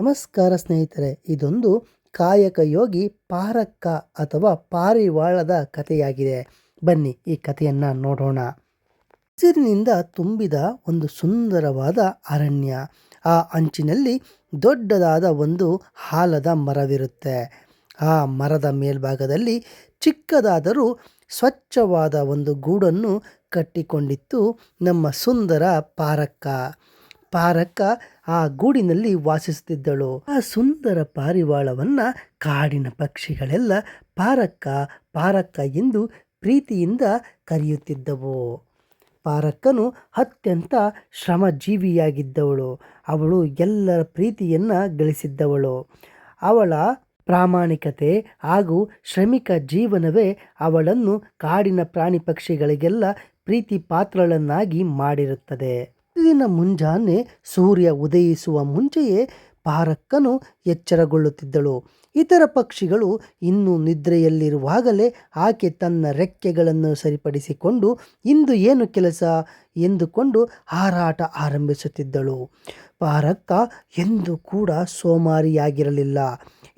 ನಮಸ್ಕಾರ ಸ್ನೇಹಿತರೆ, ಇದೊಂದು ಕಾಯಕ ಯೋಗಿ ಪಾರಕ್ಕ ಅಥವಾ ಪಾರಿವಾಳದ ಕಥೆಯಾಗಿದೆ. ಬನ್ನಿ ಈ ಕಥೆಯನ್ನು ನೋಡೋಣ. ಹಸಿರಿನಿಂದ ತುಂಬಿದ ಒಂದು ಸುಂದರವಾದ ಅರಣ್ಯ. ಆ ಅಂಚಿನಲ್ಲಿ ದೊಡ್ಡದಾದ ಒಂದು ಹಾಲದ ಮರವಿರುತ್ತೆ. ಆ ಮರದ ಮೇಲ್ಭಾಗದಲ್ಲಿ ಚಿಕ್ಕದಾದರೂ ಸ್ವಚ್ಛವಾದ ಒಂದು ಗೂಡನ್ನು ಕಟ್ಟಿಕೊಂಡಿತ್ತು ನಮ್ಮ ಸುಂದರ ಪಾರಕ್ಕ. ಪಾರಕ್ಕ ಆ ಗೂಡಿನಲ್ಲಿ ವಾಸಿಸುತ್ತಿದ್ದಳು. ಆ ಸುಂದರ ಪಾರಿವಾಳವನ್ನ ಕಾಡಿನ ಪಕ್ಷಿಗಳೆಲ್ಲ ಪಾರಕ್ಕ ಪಾರಕ್ಕ ಎಂದು ಪ್ರೀತಿಯಿಂದ ಕರೆಯುತ್ತಿದ್ದವು. ಪಾರಕ್ಕನು ಅತ್ಯಂತ ಶ್ರಮಜೀವಿಯಾಗಿದ್ದವಳು. ಅವಳು ಎಲ್ಲರ ಪ್ರೀತಿಯನ್ನ ಗಳಿಸಿದ್ದವಳು. ಅವಳ ಪ್ರಾಮಾಣಿಕತೆ ಹಾಗೂ ಶ್ರಮಿಕ ಜೀವನವೇ ಅವಳನ್ನು ಕಾಡಿನ ಪ್ರಾಣಿ ಪಕ್ಷಿಗಳಿಗೆಲ್ಲ ಪ್ರೀತಿ ಪಾತ್ರಗಳನ್ನಾಗಿ ಮಾಡಿರುತ್ತದೆ. ದಿನ ಮುಂಜಾನೆ ಸೂರ್ಯ ಉದಯಿಸುವ ಮುಂಚೆಯೇ ಪಾರಕ್ಕನು ಎಚ್ಚರಗೊಳ್ಳುತ್ತಿದ್ದಳು. ಇತರ ಪಕ್ಷಿಗಳು ಇನ್ನೂ ನಿದ್ರೆಯಲ್ಲಿರುವಾಗಲೇ ಆಕೆ ತನ್ನ ರೆಕ್ಕೆಗಳನ್ನು ಸರಿಪಡಿಸಿಕೊಂಡು, ಇಂದು ಏನು ಕೆಲಸ? ಎಂದುಕೊಂಡು ಹಾರಾಟ ಆರಂಭಿಸುತ್ತಿದ್ದಳು. ಪಾರಕ್ಕ, ಎಂದು ಕೂಡ ಸೋಮಾರಿಯಾಗಿರಲಿಲ್ಲ.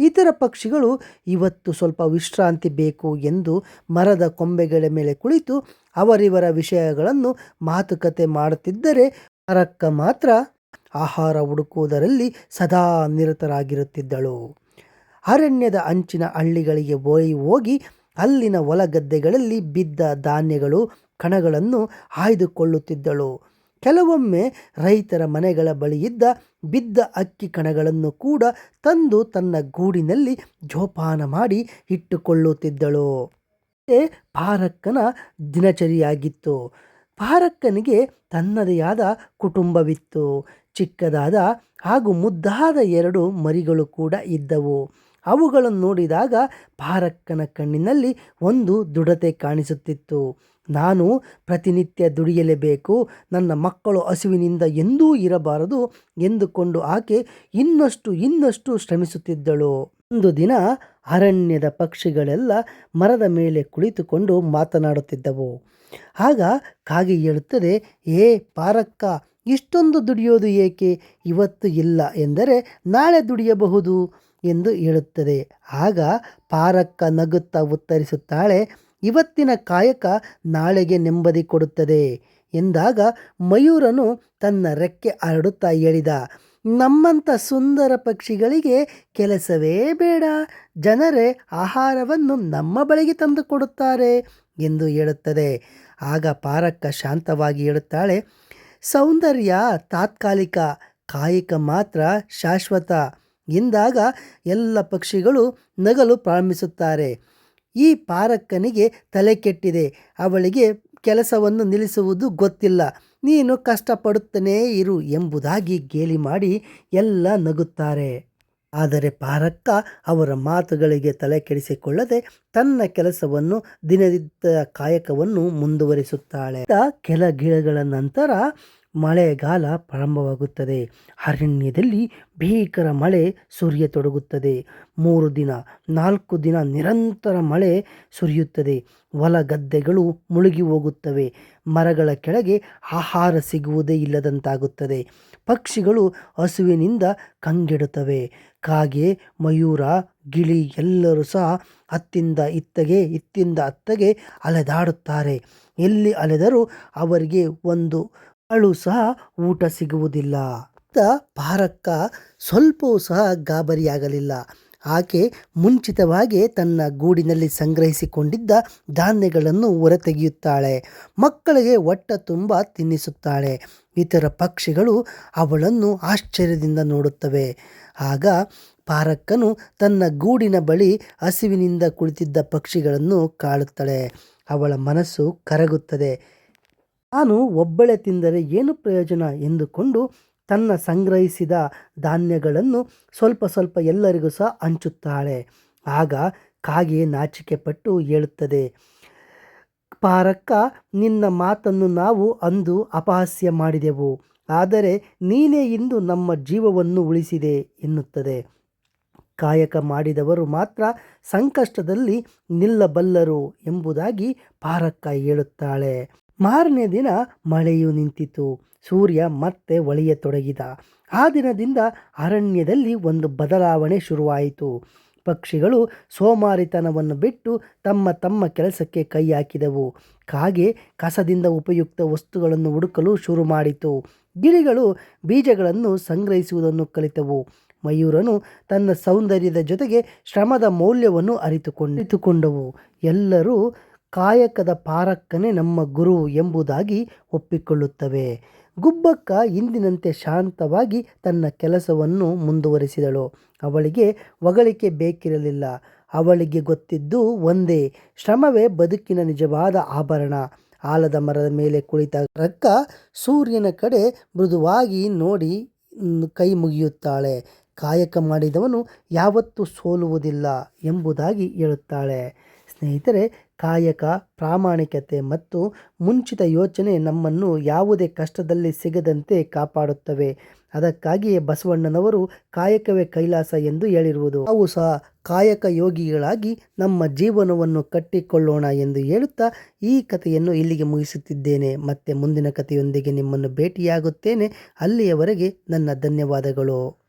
ಇತರ ಪಕ್ಷಿಗಳು, ಇವತ್ತು ಸ್ವಲ್ಪ ವಿಶ್ರಾಂತಿ ಬೇಕು ಎಂದು ಮರದ ಕೊಂಬೆಗಳ ಮೇಲೆ ಕುಳಿತು ಅವರಿವರ ವಿಷಯಗಳನ್ನು ಮಾತುಕತೆ ಮಾಡುತ್ತಿದ್ದರೆ ಪಾರಕ್ಕ ಮಾತ್ರ ಆಹಾರ ಹುಡುಕುವುದರಲ್ಲಿ ಸದಾ ನಿರತರಾಗಿರುತ್ತಿದ್ದಳು. ಅರಣ್ಯದ ಅಂಚಿನ ಹಳ್ಳಿಗಳಿಗೆ ಹೋಗಿ ಹೋಗಿ ಅಲ್ಲಿನ ಹೊಲಗದ್ದೆಗಳಲ್ಲಿ ಬಿದ್ದ ಧಾನ್ಯಗಳು, ಕಣಗಳನ್ನು ಆಯ್ದುಕೊಳ್ಳುತ್ತಿದ್ದಳು ಕೆಲವೊಮ್ಮೆ ರೈತರ ಮನೆಗಳ ಬಳಿಯಿದ್ದ ಬಿದ್ದ ಅಕ್ಕಿ ಕಣಗಳನ್ನು ಕೂಡ ತಂದು ತನ್ನ ಗೂಡಿನಲ್ಲಿ ಜೋಪಾನ ಮಾಡಿ ಇಟ್ಟುಕೊಳ್ಳುತ್ತಿದ್ದಳು. ಪಾರಕ್ಕನ ದಿನಚರಿಯಾಗಿತ್ತು. ಪಾರಕ್ಕನಿಗೆ ತನ್ನದೇ ಆದ ಕುಟುಂಬವಿತ್ತು. ಚಿಕ್ಕದಾದ ಹಾಗೂ ಮುದ್ದಾದ ಎರಡು ಮರಿಗಳು ಕೂಡ ಇದ್ದವು. ಅವುಗಳನ್ನು ನೋಡಿದಾಗ ಪಾರಕ್ಕನ ಕಣ್ಣಿನಲ್ಲಿ ಒಂದು ದೃಢತೆ ಕಾಣಿಸುತ್ತಿತ್ತು. ನಾನು ಪ್ರತಿನಿತ್ಯ ದುಡಿಯಲೇಬೇಕು, ನನ್ನ ಮಕ್ಕಳು ಹಸುವಿನಿಂದ ಎಂದೂ ಇರಬಾರದು ಎಂದುಕೊಂಡು ಆಕೆ ಇನ್ನಷ್ಟು ಇನ್ನಷ್ಟು ಶ್ರಮಿಸುತ್ತಿದ್ದಳು. ಒಂದು ದಿನ ಅರಣ್ಯದ ಪಕ್ಷಿಗಳೆಲ್ಲ ಮರದ ಮೇಲೆ ಕುಳಿತುಕೊಂಡು ಮಾತನಾಡುತ್ತಿದ್ದವು. ಆಗ ಕಾಗೆ ಹೇಳುತ್ತದೆ, ಏ ಪಾರಕ್ಕ, ಇಷ್ಟೊಂದು ದುಡಿಯೋದು ಏಕೆ? ಇವತ್ತು ಇಲ್ಲ ಎಂದರೆ ನಾಳೆ ದುಡಿಯಬಹುದು ಎಂದು ಹೇಳುತ್ತದೆ. ಆಗ ಪಾರಕ್ಕ ನಗುತ್ತಾ ಉತ್ತರಿಸುತ್ತಾಳೆ, ಇವತ್ತಿನ ಕಾಯಕ ನಾಳೆಗೆ ನೆಮ್ಮದಿ ಕೊಡುತ್ತದೆ ಎಂದಾಗ ಮಯೂರನು ತನ್ನ ರೆಕ್ಕೆ ಹರಡುತ್ತಾ ಹೇಳಿದ ನಮ್ಮಂಥ ಸುಂದರ ಪಕ್ಷಿಗಳಿಗೆ ಕೆಲಸವೇ ಬೇಡ. ಜನರೇ ಆಹಾರವನ್ನು ನಮ್ಮ ಬಳಿಗೆ ತಂದು ಕೊಡುತ್ತಾರೆ ಎಂದು ಹೇಳುತ್ತದೆ. ಆಗ ಪಾರಕ್ಕ ಶಾಂತವಾಗಿ ಹೇಳುತ್ತಾಳೆ, ಸೌಂದರ್ಯ ತಾತ್ಕಾಲಿಕ, ಕಾಯಿಕ ಮಾತ್ರ ಶಾಶ್ವತ ಎಂದಾಗ ಎಲ್ಲ ಪಕ್ಷಿಗಳು ನಗಲು ಪ್ರಾರಂಭಿಸುತ್ತಾರೆ. ಈ ಪಾರಕ್ಕನಿಗೆ ತಲೆ ಕೆಟ್ಟಿದೆ. ಅವಳಿಗೆ ಕೆಲಸವನ್ನು ನಿಲ್ಲಿಸುವುದು ಗೊತ್ತಿಲ್ಲ. ನೀನು ಕಷ್ಟಪಡುತ್ತಲೇ ಇರು ಎಂಬುದಾಗಿ ಗೇಲಿ ಮಾಡಿ ಎಲ್ಲ ನಗುತ್ತಾರೆ. ಆದರೆ ಪಾರಕ್ಕ ಅವರ ಮಾತುಗಳಿಗೆ ತಲೆ ಕೆಡಿಸಿಕೊಳ್ಳದೆ ತನ್ನ ಕೆಲಸವನ್ನು ದಿನದಿದ್ದ ಕಾಯಕವನ್ನು ಮುಂದುವರಿಸುತ್ತಾಳೆ. ಕೆಲ ಗಿಡಗಳ ನಂತರ ಮಳೆಗಾಲ ಪ್ರಾರಂಭವಾಗುತ್ತದೆ. ಅರಣ್ಯದಲ್ಲಿ ಭೀಕರ ಮಳೆ ಸುರಿಯ ತೊಡಗುತ್ತದೆ ಮೂರು ದಿನ, ನಾಲ್ಕು ದಿನ ನಿರಂತರ ಮಳೆ ಸುರಿಯುತ್ತದೆ. ಹೊಲ ಗದ್ದೆಗಳು ಮುಳುಗಿ ಹೋಗುತ್ತವೆ. ಮರಗಳ ಕೆಳಗೆ ಆಹಾರ ಸಿಗುವುದೇ ಇಲ್ಲದಂತಾಗುತ್ತದೆ. ಪಕ್ಷಿಗಳು ಹಸುವಿನಿಂದ ಕಂಗೆಡುತ್ತವೆ. ಕಾಗೆ, ಮಯೂರ, ಗಿಳಿ ಎಲ್ಲರೂ ಸಹ ಅತ್ತಿಂದ ಇತ್ತಗೆ, ಇತ್ತಿಂದ ಅತ್ತಗೆ ಅಲೆದಾಡುತ್ತಾರೆ. ಎಲ್ಲಿ ಅಲೆದರೂ ಅವರಿಗೆ ಒಂದು ಅಳು ಸಹ ಊಟ ಸಿಗುವುದಿಲ್ಲ. ಪಾರಕ್ಕ ಸ್ವಲ್ಪವೂ ಸಹ ಗಾಬರಿಯಾಗಲಿಲ್ಲ. ಆಕೆ ಮುಂಚಿತವಾಗಿ ತನ್ನ ಗೂಡಿನಲ್ಲಿ ಸಂಗ್ರಹಿಸಿಕೊಂಡಿದ್ದ ಧಾನ್ಯಗಳನ್ನು ಹೊರತೆಗೆಯುತ್ತಾಳೆ. ಮಕ್ಕಳಿಗೆ ಹೊಟ್ಟ ತುಂಬ ತಿನ್ನಿಸುತ್ತಾಳೆ. ಇತರ ಪಕ್ಷಿಗಳು ಅವಳನ್ನು ಆಶ್ಚರ್ಯದಿಂದ ನೋಡುತ್ತವೆ. ಆಗ ಪಾರಕ್ಕನು ತನ್ನ ಗೂಡಿನ ಬಳಿ ಹಸಿವಿನಿಂದ ಕುಳಿತಿದ್ದ ಪಕ್ಷಿಗಳನ್ನು ಕಾಳುತ್ತಾಳೆ ಅವಳ ಮನಸ್ಸು ಕರಗುತ್ತದೆ. ನಾನು ಒಬ್ಬಳೆ ತಿಂದರೆ ಏನು ಪ್ರಯೋಜನ ಎಂದುಕೊಂಡು ತನ್ನ ಸಂಗ್ರಹಿಸಿದ ಧಾನ್ಯಗಳನ್ನು ಸ್ವಲ್ಪ ಸ್ವಲ್ಪ ಎಲ್ಲರಿಗೂ ಸಹ ಹಂಚುತ್ತಾಳೆ. ಆಗ ಕಾಗೆ ನಾಚಿಕೆ ಪಟ್ಟು ಹೇಳುತ್ತದೆ, ಪಾರಕ್ಕ, ನಿನ್ನ ಮಾತನ್ನು ನಾವು ಅಂದು ಅಪಹಾಸ್ಯ ಮಾಡಿದೆವು, ಆದರೆ ನೀನೇ ಇಂದು ನಮ್ಮ ಜೀವವನ್ನು ಉಳಿಸಿದೆ ಎನ್ನುತ್ತದೆ. ಕಾಯಕ ಮಾಡಿದವರು ಮಾತ್ರ ಸಂಕಷ್ಟದಲ್ಲಿ ನಿಲ್ಲಬಲ್ಲರು ಎಂಬುದಾಗಿ ಪಾರಕ್ಕ ಹೇಳುತ್ತಾಳೆ. ಮಾರನೇ ದಿನ ಮಳೆಯು ನಿಂತಿತು. ಸೂರ್ಯ ಮತ್ತೆ ಒಳೆಯತೊಡಗಿದ. ಆ ದಿನದಿಂದ ಅರಣ್ಯದಲ್ಲಿ ಒಂದು ಬದಲಾವಣೆ ಶುರುವಾಯಿತು. ಪಕ್ಷಿಗಳು ಸೋಮಾರಿತನವನ್ನು ಬಿಟ್ಟು ತಮ್ಮ ತಮ್ಮ ಕೆಲಸಕ್ಕೆ ಕೈ ಹಾಕಿದವು. ಕಾಗೆ ಕಸದಿಂದ ಉಪಯುಕ್ತ ವಸ್ತುಗಳನ್ನು ಹುಡುಕಲು ಶುರು ಮಾಡಿತು. ಗಿಳಿಗಳು ಬೀಜಗಳನ್ನು ಸಂಗ್ರಹಿಸುವುದನ್ನು ಕಲಿತವು. ಮಯೂರನು ತನ್ನ ಸೌಂದರ್ಯದ ಜೊತೆಗೆ ಶ್ರಮದ ಮೌಲ್ಯವನ್ನು ಅರಿತುಕೊಂಡಿತುಕೊಂಡವು ಎಲ್ಲರೂ ಕಾಯಕದ ಪಾರಕ್ಕನೇ ನಮ್ಮ ಗುರು ಎಂಬುದಾಗಿ ಒಪ್ಪಿಕೊಳ್ಳುತ್ತವೆ. ಗುಬ್ಬಕ್ಕ ಇಂದಿನಂತೆ ಶಾಂತವಾಗಿ ತನ್ನ ಕೆಲಸವನ್ನು ಮುಂದುವರಿಸಿದಳು. ಅವಳಿಗೆ ಹೊಗಳಿಕೆ ಬೇಕಿರಲಿಲ್ಲ. ಅವಳಿಗೆ ಗೊತ್ತಿದ್ದು ಒಂದೇ, ಶ್ರಮವೇ ಬದುಕಿನ ನಿಜವಾದ ಆಭರಣ. ಆಲದ ಮರದ ಮೇಲೆ ಕುಳಿತ ರಕ್ಕ ಸೂರ್ಯನ ಕಡೆ ಮೃದುವಾಗಿ ನೋಡಿ ಕೈ ಮುಗಿಯುತ್ತಾಳೆ. ಕಾಯಕ ಮಾಡಿದವನು ಯಾವತ್ತೂ ಸೋಲುವುದಿಲ್ಲ ಎಂಬುದಾಗಿ ಹೇಳುತ್ತಾಳೆ. ಸ್ನೇಹಿತರೆ ಕಾಯಕ, ಪ್ರಾಮಾಣಿಕತೆ ಮತ್ತು ಮುಂಚಿತ ಯೋಚನೆ ನಮ್ಮನ್ನು ಯಾವುದೇ ಕಷ್ಟದಲ್ಲಿ ಸಿಗದಂತೆ ಕಾಪಾಡುತ್ತವೆ. ಅದಕ್ಕಾಗಿಯೇ ಬಸವಣ್ಣನವರು ಕಾಯಕವೇ ಕೈಲಾಸ ಎಂದು ಹೇಳಿರುವುದು. ನಾವು ಸಹ ಕಾಯಕ ಯೋಗಿಗಳಾಗಿ ನಮ್ಮ ಜೀವನವನ್ನು ಕಟ್ಟಿಕೊಳ್ಳೋಣ ಎಂದು ಹೇಳುತ್ತಾ ಈ ಕಥೆಯನ್ನು ಇಲ್ಲಿಗೆ ಮುಗಿಸುತ್ತಿದ್ದೇನೆ. ಮತ್ತೆ ಮುಂದಿನ ಕಥೆಯೊಂದಿಗೆ ನಿಮ್ಮನ್ನು ಭೇಟಿಯಾಗುತ್ತೇನೆ. ಅಲ್ಲಿಯವರೆಗೆ ನನ್ನ ಧನ್ಯವಾದಗಳು.